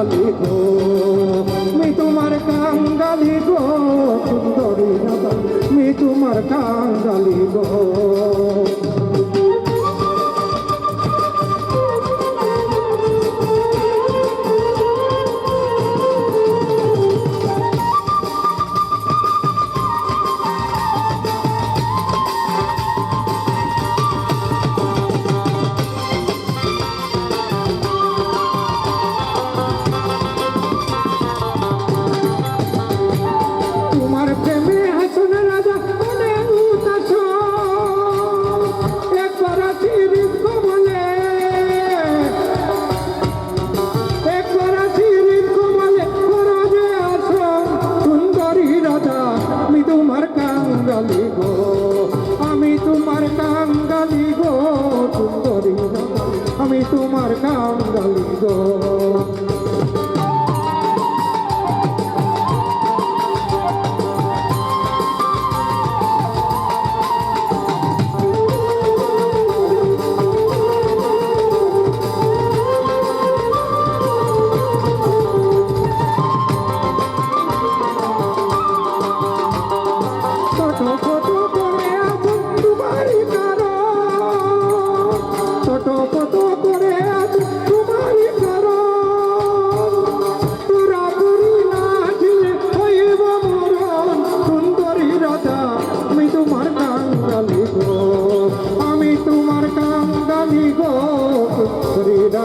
কাঙ্গালি গো নাম গালি গো।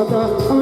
Father.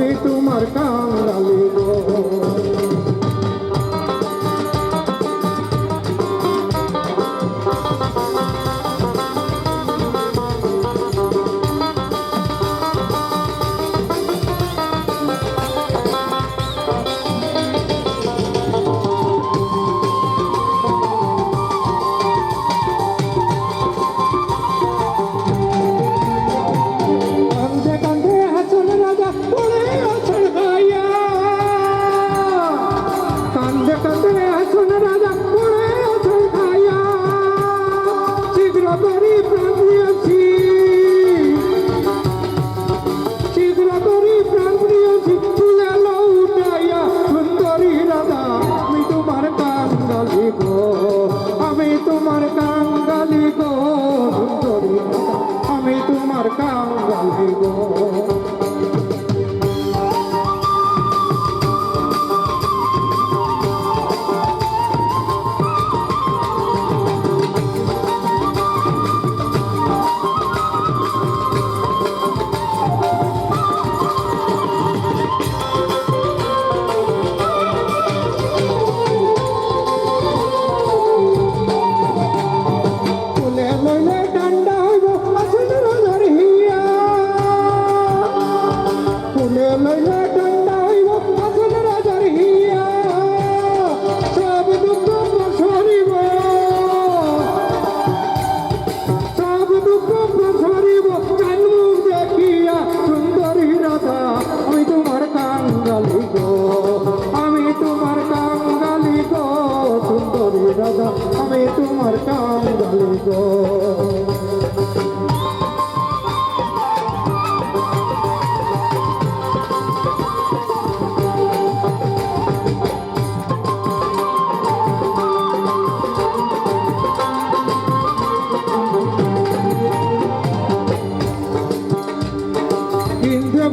গো।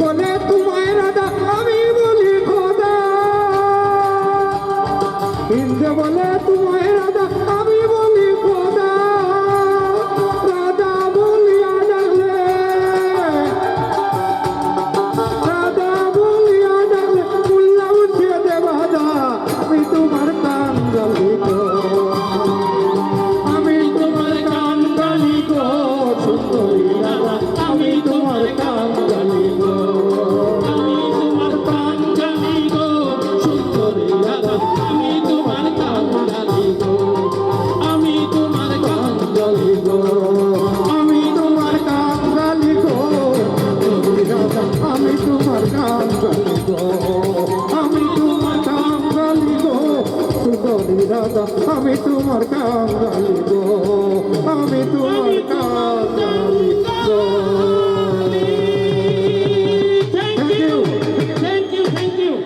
বলে তোমার কাঙালি গো আমি তোমার কাঙালি গো।